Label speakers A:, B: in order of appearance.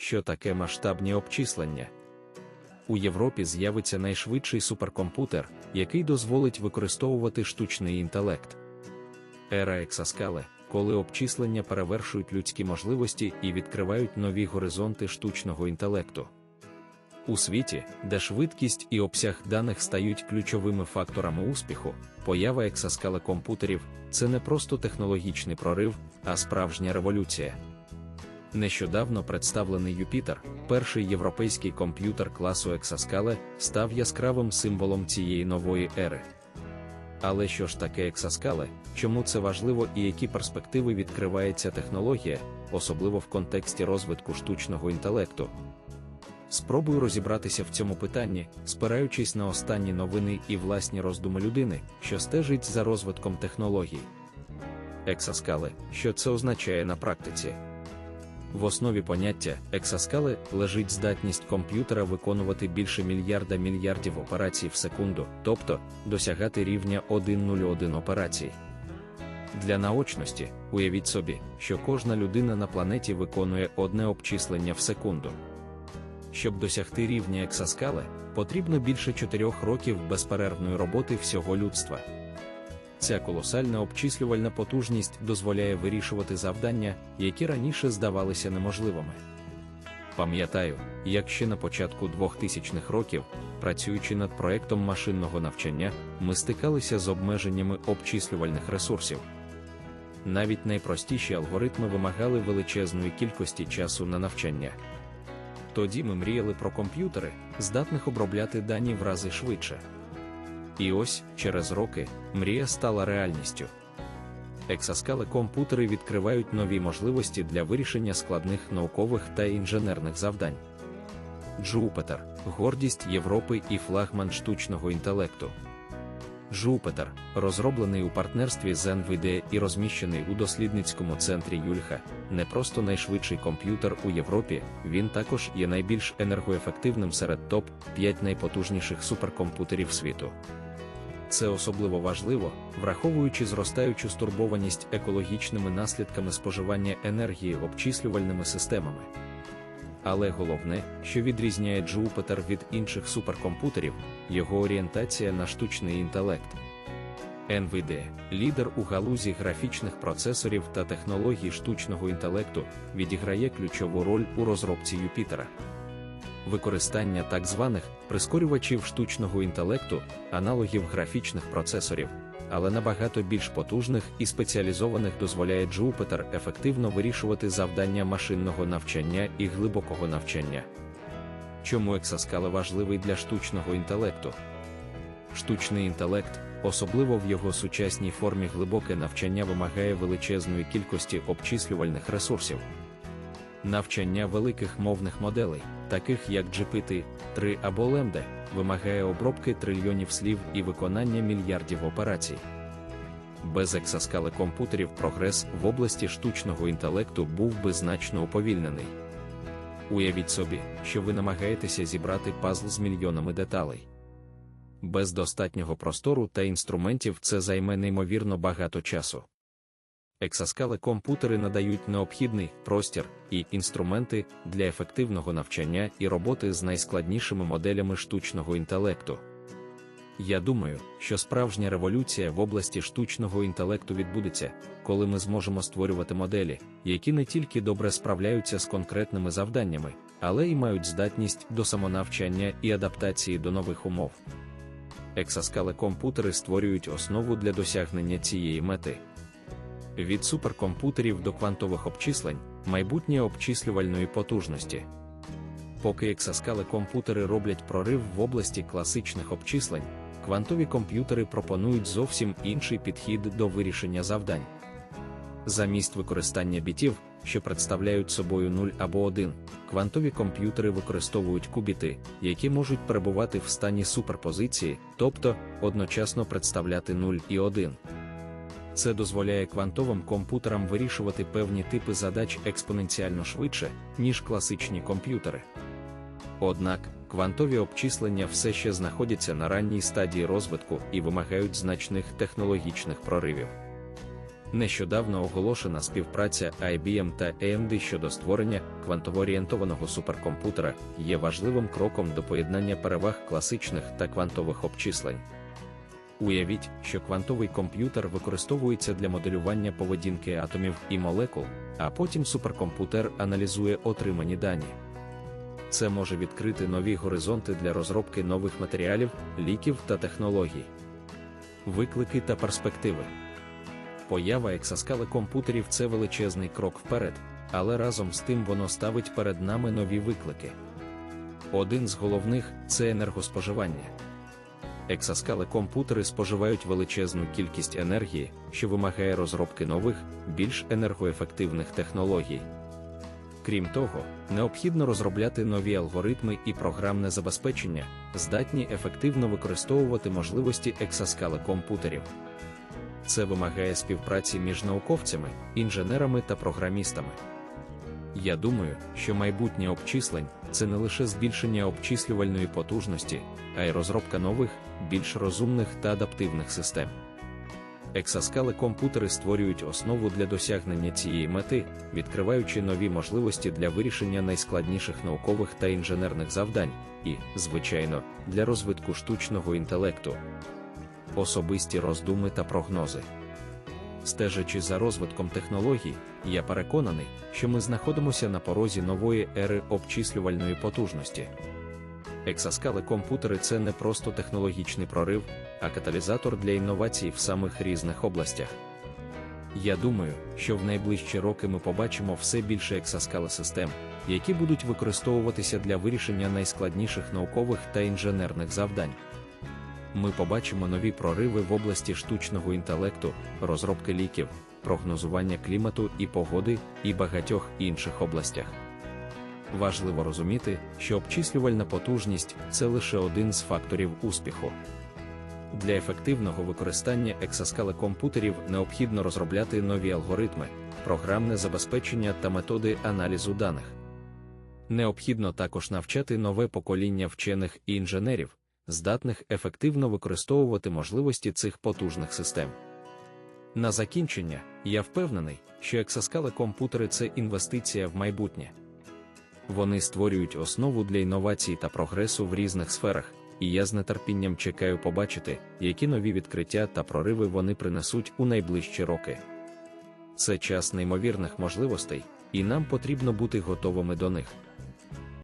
A: що таке масштабні обчислення. У Європі з'явиться найшвидший суперкомп'ютер, який дозволить використовувати штучний інтелект. Ера ексаскали, коли обчислення перевершують людські можливості і відкривають нові горизонти штучного інтелекту. У світі, де швидкість і обсяг даних стають ключовими факторами успіху, поява ексаскали комп'ютерів це не просто технологічний прорив, а справжня революція. Нещодавно представлений Юпітер, перший європейський комп'ютер класу Ексаскале, став яскравим символом цієї нової ери. Але що ж таке ексаскале, чому це важливо і які перспективи відкриває ця технологія, особливо в контексті розвитку штучного інтелекту? Спробую розібратися в цьому питанні, спираючись на останні новини і власні роздуми людини, що стежить за розвитком технологій. Ексаскали, що це означає на практиці? В основі поняття ексаскали лежить здатність комп'ютера виконувати більше мільярда мільярдів операцій в секунду, тобто досягати рівня 1.01 операцій. Для наочності, уявіть собі, що кожна людина на планеті виконує одне обчислення в секунду. Щоб досягти рівня ексаскали, потрібно більше 4 років безперервної роботи всього людства. Ця колосальна обчислювальна потужність дозволяє вирішувати завдання, які раніше здавалися неможливими. Пам'ятаю, як ще на початку 2000-х років, працюючи над проектом машинного навчання, ми стикалися з обмеженнями обчислювальних ресурсів. Навіть найпростіші алгоритми вимагали величезної кількості часу на навчання. Тоді ми мріяли про комп'ютери, здатних обробляти дані в рази швидше. І ось, через роки, мрія стала реальністю. Ексаскали комп'ютери відкривають нові можливості для вирішення складних наукових та інженерних завдань. Джупитер гордість Європи і флагман штучного інтелекту. Jupyter, розроблений у партнерстві з NVIDIA і розміщений у дослідницькому центрі Юльха, не просто найшвидший комп'ютер у Європі, він також є найбільш енергоефективним серед топ-5 найпотужніших суперкомп'ютерів світу. Це особливо важливо, враховуючи зростаючу стурбованість екологічними наслідками споживання енергії обчислювальними системами. Але головне, що відрізняє Jupyter від інших суперкомп'ютерів, його орієнтація на штучний інтелект. NVIDIA, лідер у галузі графічних процесорів та технологій штучного інтелекту, відіграє ключову роль у розробці Юпітера. Використання так званих прискорювачів штучного інтелекту, аналогів графічних процесорів, але набагато більш потужних і спеціалізованих дозволяє Jupyter ефективно вирішувати завдання машинного навчання і глибокого навчання. Чому ексаскали важливий для штучного інтелекту? Штучний інтелект, особливо в його сучасній формі глибоке навчання вимагає величезної кількості обчислювальних ресурсів. Навчання великих мовних моделей, таких як GPT-3 або Lambda, вимагає обробки трильйонів слів і виконання мільярдів операцій. Без ексаскали комп'ютерів прогрес в області штучного інтелекту був би значно уповільнений. Уявіть собі, що ви намагаєтеся зібрати пазл з мільйонами деталей. Без достатнього простору та інструментів це займе неймовірно багато часу. Ексаскали комп'ютери надають необхідний простір і інструменти для ефективного навчання і роботи з найскладнішими моделями штучного інтелекту. Я думаю, що справжня революція в області штучного інтелекту відбудеться, коли ми зможемо створювати моделі, які не тільки добре справляються з конкретними завданнями, але й мають здатність до самонавчання і адаптації до нових умов. Ексаскали комп'ютери створюють основу для досягнення цієї мети. Від суперкомп'ютерів до квантових обчислень, майбутнє обчислювальної потужності. Поки ексаскали комп'ютери роблять прорив в області класичних обчислень, квантові комп'ютери пропонують зовсім інший підхід до вирішення завдань. Замість використання бітів, що представляють собою 0 або 1, квантові комп'ютери використовують кубіти, які можуть перебувати в стані суперпозиції, тобто одночасно представляти 0 і 1. Це дозволяє квантовим комп'ютерам вирішувати певні типи задач експоненціально швидше, ніж класичні комп'ютери. Однак, квантові обчислення все ще знаходяться на ранній стадії розвитку і вимагають значних технологічних проривів. Нещодавно оголошена співпраця IBM та AMD щодо створення квантово-орієнтованого суперкомпутера є важливим кроком до поєднання переваг класичних та квантових обчислень. Уявіть, що квантовий комп'ютер використовується для моделювання поведінки атомів і молекул, а потім суперкомп'ютер аналізує отримані дані. Це може відкрити нові горизонти для розробки нових матеріалів, ліків та технологій. Виклики та перспективи. Поява ексаскали комп'ютерів це величезний крок вперед, але разом з тим воно ставить перед нами нові виклики. Один з головних це енергоспоживання. Ексаскали комп'ютери споживають величезну кількість енергії, що вимагає розробки нових, більш енергоефективних технологій. Крім того, необхідно розробляти нові алгоритми і програмне забезпечення, здатні ефективно використовувати можливості ексаскали комп'ютерів. Це вимагає співпраці між науковцями, інженерами та програмістами. Я думаю, що майбутнє обчислень це не лише збільшення обчислювальної потужності, а й розробка нових, більш розумних та адаптивних систем. Ексаскали комп'ютери створюють основу для досягнення цієї мети, відкриваючи нові можливості для вирішення найскладніших наукових та інженерних завдань, і, звичайно, для розвитку штучного інтелекту. Особисті роздуми та прогнози. Стежачи за розвитком технологій, я переконаний, що ми знаходимося на порозі нової ери обчислювальної потужності. Ексаскали комп'ютери це не просто технологічний прорив, а каталізатор для інновацій в самих різних областях. Я думаю, що в найближчі роки ми побачимо все більше ексаскали систем, які будуть використовуватися для вирішення найскладніших наукових та інженерних завдань. Ми побачимо нові прориви в області штучного інтелекту, розробки ліків, прогнозування клімату і погоди і багатьох інших областях. Важливо розуміти, що обчислювальна потужність це лише один з факторів успіху. Для ефективного використання ексаскали комп'ютерів необхідно розробляти нові алгоритми, програмне забезпечення та методи аналізу даних. Необхідно також навчати нове покоління вчених і інженерів, здатних ефективно використовувати можливості цих потужних систем. На закінчення, я впевнений, що ексаскали комп'ютери це інвестиція в майбутнє. Вони створюють основу для інновацій та прогресу в різних сферах, і я з нетерпінням чекаю побачити, які нові відкриття та прориви вони принесуть у найближчі роки. Це час неймовірних можливостей, і нам потрібно бути готовими до них.